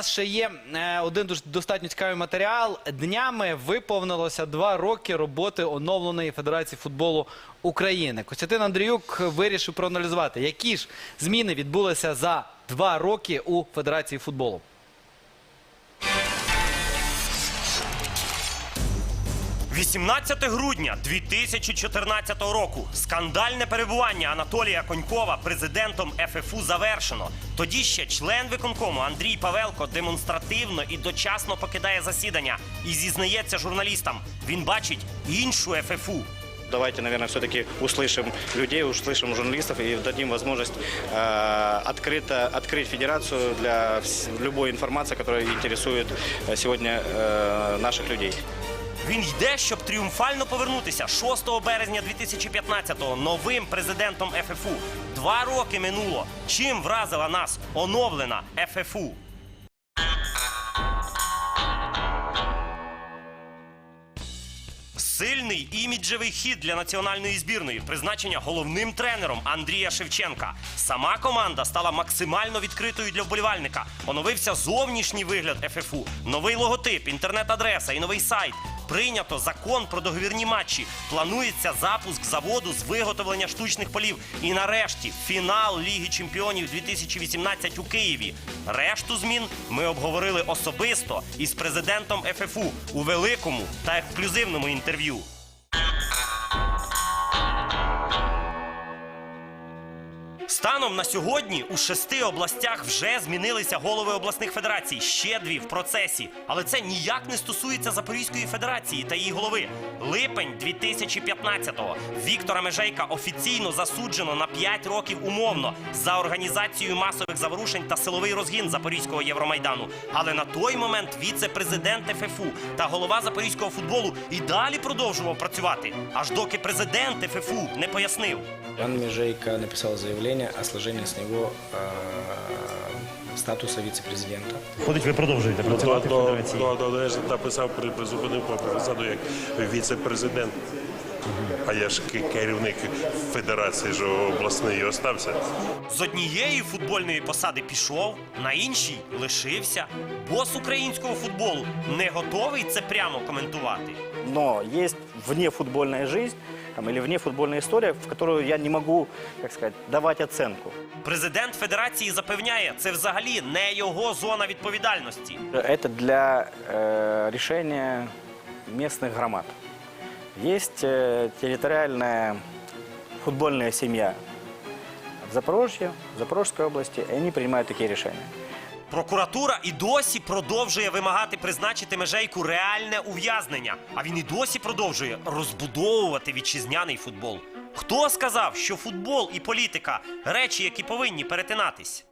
нас ще є е, один достатньо цікавий матеріал. Днями виповнилося два роки роботи оновленої Федерації футболу України. Костянтин Андріюк вирішив проаналізувати, які ж зміни відбулися за два роки у Федерації футболу. – 18 грудня 2014 року. Скандальне перебування Анатолія Конькова президентом ФФУ завершено. Тоді ще член виконкому Андрій Павелко демонстративно і дочасно покидає засідання і зізнається журналістам. Він бачить іншу ФФУ. Давайте, наверное, все-таки услышим людей, услышим журналистов и дадим возможность э, открыто открыть федерацию для вс- любой информации, которая интересует э, сегодня э, наших людей. Він йде, щоб тріумфально повернутися 6 березня 2015-го новим президентом ФФУ. Два роки минуло. Чим вразила нас оновлена ФФУ? Сильний іміджевий хід для національної збірної, призначення головним тренером Андрія Шевченка. Сама команда стала максимально відкритою для вболівальника. Оновився зовнішній вигляд ФФУ, новий логотип, інтернет-адреса і новий сайт. Прийнято закон про договірні матчі. Планується запуск заводу з виготовлення штучних полів. І нарешті фінал Ліги Чемпіонів 2018 у Києві. Решту змін ми обговорили особисто із президентом ФФУ у великому та ексклюзивному інтерв'ю. Станом на сьогодні у шести областях вже змінилися голови обласних федерацій. Ще дві в процесі. Але це ніяк не стосується Запорізької федерації та її голови. Липень 2015-го. Віктора Межейка офіційно засуджено на 5 років умовно за організацію масових заворушень та силовий розгін Запорізького Євромайдану. Але на той момент віце-президент ФФУ та голова запорізького футболу і далі продовжував працювати, аж доки президент ФФУ не пояснив. Ян Межейко написал заявление о сложении с него э, статуса вице-президента. Ходить, ви продовжуєте Да, працювати в да, федерації. да, да, да, я ж написав, при- призупинив по посаду як віце-президент. А я ж керівник федерації ж обласної остався. З однієї футбольної посади пішов, на іншій лишився. Бос українського футболу не готовий це прямо коментувати. Но есть внефутбольная жизнь там, или внефутбольная история, в которую я не могу, как сказать, давать оценку. Президент федерації запевняє, це взагалі не його зона відповідальності. Это для э, решения местных громад. Есть э, территориальная футбольная семья в Запорожье, в Запорожской области, и они принимают такие решения. Прокуратура і досі продовжує вимагати призначити межейку реальне ув'язнення. А він і досі продовжує розбудовувати вітчизняний футбол. Хто сказав, що футбол і політика речі, які повинні перетинатись?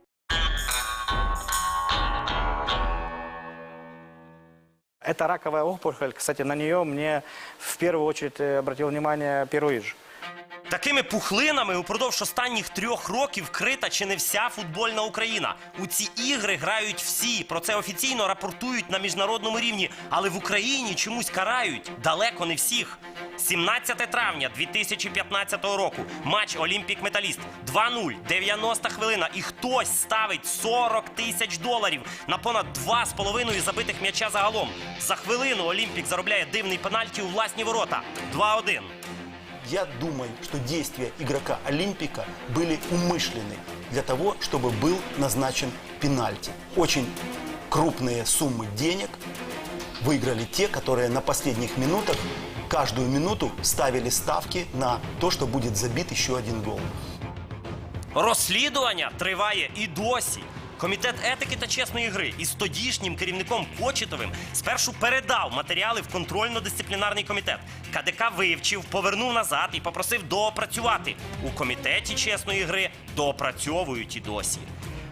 Это раковая опухоль, кстати, на нее мне в первую очередь э, обратил внимание Перуидж. Такими пухлинами упродовж останніх трьох років вкрита чи не вся футбольна Україна. У ці ігри грають всі. Про це офіційно рапортують на міжнародному рівні, але в Україні чомусь карають далеко не всіх. 17 травня 2015 року. Матч Олімпік Металіст 2-0, 90 хвилина. І хтось ставить 40 тисяч доларів на понад 2,5 забитих м'яча загалом. За хвилину Олімпік заробляє дивний пенальті у власні ворота. 2-1. Я думаю, что действия игрока Олимпика были умышленны для того, чтобы был назначен пенальти. Очень крупные суммы денег выиграли те, которые на последних минутах каждую минуту ставили ставки на то, что будет забит еще один гол. Розслідування триває і досі. Комітет етики та чесної гри із тодішнім керівником Кочетовим спершу передав матеріали в контрольно-дисциплінарний комітет. КДК вивчив, повернув назад і попросив доопрацювати. У комітеті чесної гри доопрацьовують і досі.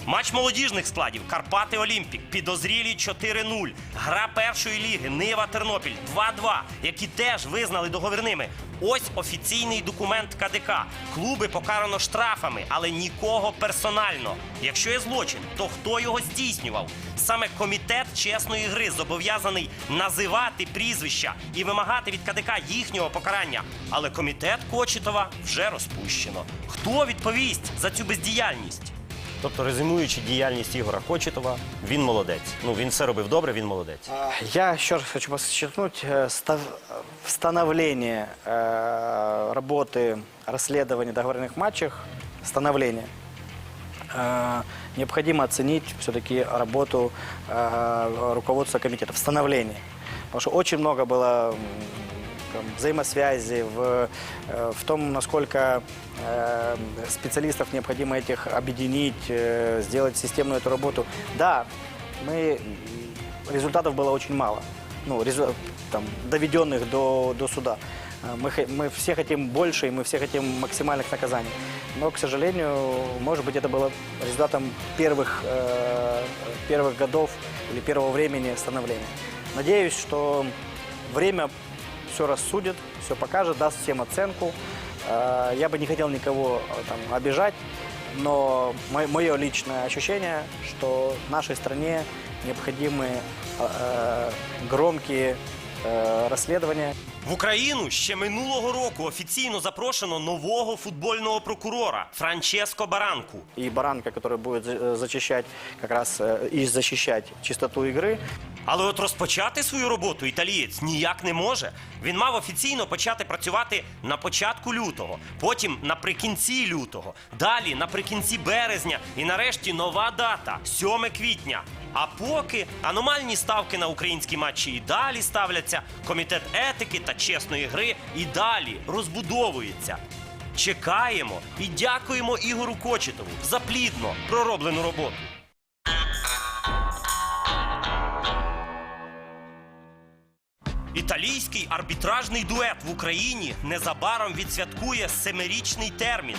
Матч молодіжних складів Карпати Олімпік, підозрілі 4-0. Гра першої ліги Нива Тернопіль 2-2, які теж визнали договірними. Ось офіційний документ КДК. Клуби покарано штрафами, але нікого персонально. Якщо є злочин, то хто його здійснював? Саме комітет чесної гри зобов'язаний називати прізвища і вимагати від КДК їхнього покарання. Але комітет Кочетова вже розпущено. Хто відповість за цю бездіяльність? Тобто, резюмуючи діяльність Ігора Кочетова, він молодець. Ну він все робив добре, він молодець. Я еще раз хочу подчеркнуть, э, став- становление э, работы расследования договорных матчах, становление, э, необходимо оценить все-таки работу э, руководства комитета, в становлении. Потому что очень много было м, там, взаимосвязи в, э, в том, насколько э, специалистов необходимо этих объединить, э, сделать системную эту работу. Да, мы результатов было очень мало, ну, резу- там, доведенных до, до суда. Мы, мы все хотим больше, и мы все хотим максимальных наказаний. Но, к сожалению, может быть, это было результатом первых, э, первых годов или первого времени становления. Надеюсь, что время все рассудит, все покажет, даст всем оценку. Э, Я бы не хотел никого э, там, обижать, но мое личное ощущение, что нашей стране необходимы э, громкие расследования. В Україну ще минулого року офіційно запрошено нового футбольного прокурора Франческо Баранку. И Баранка, который будет за- зачищать как раз э, и защищать чистоту игры, Але от розпочати свою роботу італієць ніяк не може. Він мав офіційно почати працювати на початку лютого, потім наприкінці лютого, далі наприкінці березня і нарешті нова дата 7 квітня. А поки аномальні ставки на українські матчі і далі ставляться, комітет етики та чесної гри і далі розбудовується. Чекаємо і дякуємо Ігору Кочетову за плідно пророблену роботу. Італійський арбітражний дует в Україні незабаром відсвяткує семирічний термін.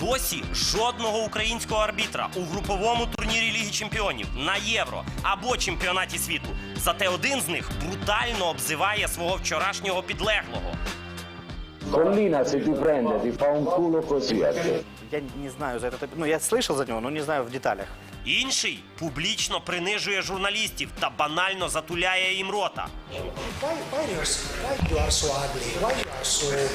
Досі жодного українського арбітра у груповому турнірі Ліги Чемпіонів на Євро або чемпіонаті світу. Зате один з них брутально обзиває свого вчорашнього підлеглого. Collina se ti prende ti fa un culo così a te. я не знаю за это, ну я слышал за него, но не знаю в деталях. Інший публічно принижує журналістів та банально затуляє їм рота. Why, why, you're, s- why you are so ugly? Why you are so...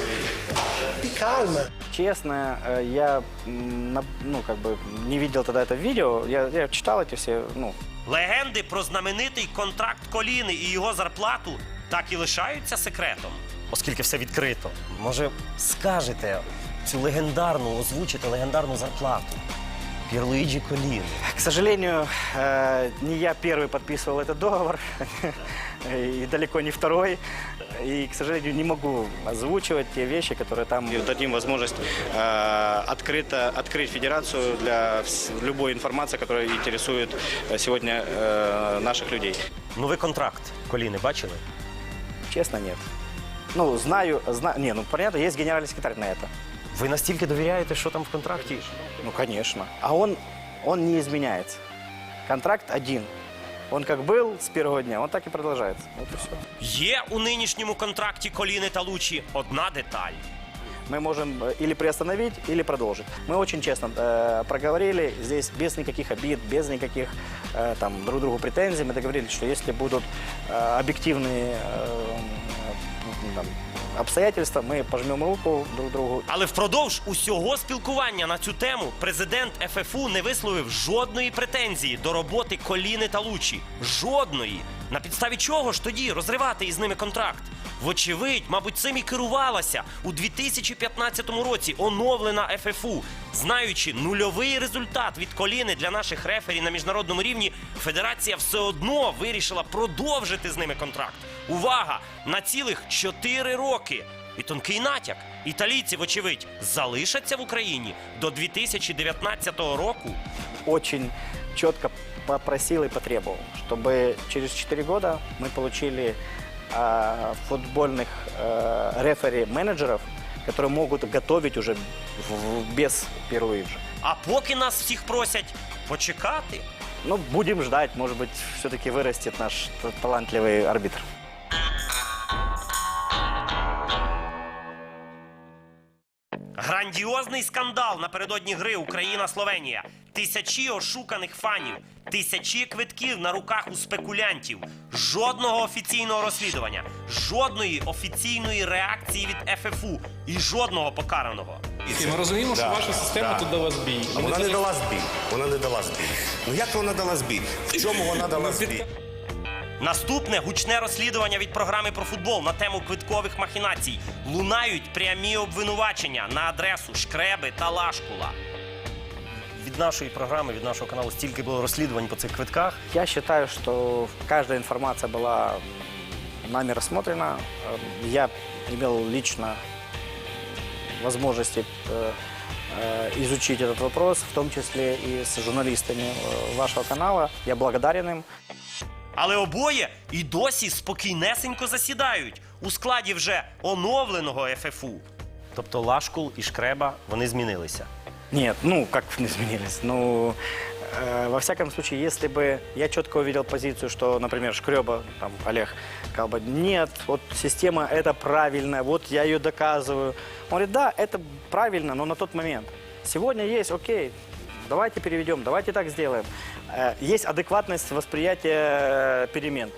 Be calm. Честно, э, я м, на- ну, как бы не видел тогда это видео, я, я читал эти все, ну, Легенди про знаменитий контракт коліни і його зарплату так і лишаються секретом. Оскільки все відкрито. Може, скажете цю легендарну, озвучите легендарну зарплату Пірлуїджі Коліни. К сожалению, э, не я первый подписывал этот договор, и далеко не второй. И, к сожалению, не могу озвучивать те вещи, которые там... Дадим возможность э, открыто открыть федерацию для вс- любой информации, которая интересует э, сегодня э, наших людей. Ну ви контракт коліни бачили? Честно, нет. Ну, знаю, знаю... Не, ну, понятно, есть генеральный секретарь на это. Ви настільки довіряєте, що там в контракті? Ну, конечно. А он, он не изменяется. Контракт один. Он как был с первого дня, он так и продолжается. Вот и все. Є у нинішньому контракті коліни та лучі одна деталь. Мы можем э, или приостановить, или продолжить. Мы очень честно э, проговорили здесь без никаких обид, без никаких э, там друг другу претензий. Мы договорились, что если будут э, объективные э, м, там, обстоятельства, ми пожмемо руку друг другу Але впродовж усього спілкування на цю тему президент ФФУ не висловив жодної претензії до роботи коліни та лучі. Жодної. На підставі чого ж тоді розривати із ними контракт? Вочевидь, мабуть, цим і керувалася у 2015 році оновлена ФФУ. Знаючи нульовий результат від коліни для наших рефері на міжнародному рівні, федерація все одно вирішила продовжити з ними контракт. Увага! На цілих 4 роки. І тонкий натяк. Італійці, вочевидь, залишаться в Україні до 2019 року. очень четко попросил и потребовал, чтобы через 4 года получили а, футбольных а, рефери-менеджеров, которые могут готовить уже в- в- без первоиджа. А поки нас всіх просять почекати. Ну, будем ждать, может быть, все-таки вырастет наш т- талантливый арбитр. Грандіозний скандал напередодні гри Україна-Словенія. Тисячі ошуканих фанів, тисячі квитків на руках у спекулянтів. Жодного офіційного розслідування, жодної офіційної реакції від ФФУ і жодного покараного. І ми розуміємо, що Да, ваша система да. тут дала збій. А вона не дала збій. Вона не дала збій. Ну як вона дала збій? В чому вона дала збій? Наступне гучне розслідування від програми про футбол на тему квиткових махінацій. Лунають прямі обвинувачення на адресу Шкреби та Лашкула. Від нашої програми, від нашого каналу стільки було розслідувань по цих квитках. Я считаю, что каждая информация была нами рассмотрена. Э, Я имел лично возможности э, э, изучить этот вопрос, в том числе и с журналистами э, вашего канала. Я благодарен им. Але обоє і досі спокійнесенько засідають у складі вже оновленого ФФУ. Тобто Лашкул і Шкреба вони змінилися. Нет, ну, как не изменились. Ну, э, во всяком случае, если бы я четко увидел позицию, что, например, Шкреба, там, Олег, сказал бы, нет, вот система это правильная, вот я ее доказываю. Он говорит, да, это правильно, но на тот момент. Сегодня есть, окей, давайте переведем, давайте так сделаем. Э, Есть адекватность восприятия э, перемен.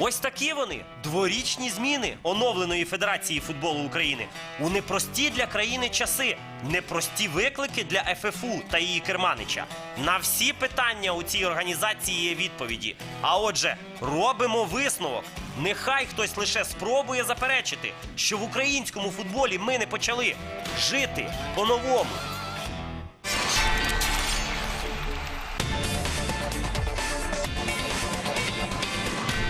Ось такі вони дворічні зміни оновленої Федерації футболу України у непрості для країни часи, непрості виклики для ФФУ та її керманича. На всі питання у цій організації є відповіді. А отже, робимо висновок. Нехай хтось лише спробує заперечити, що в українському футболі ми не почали жити по-новому.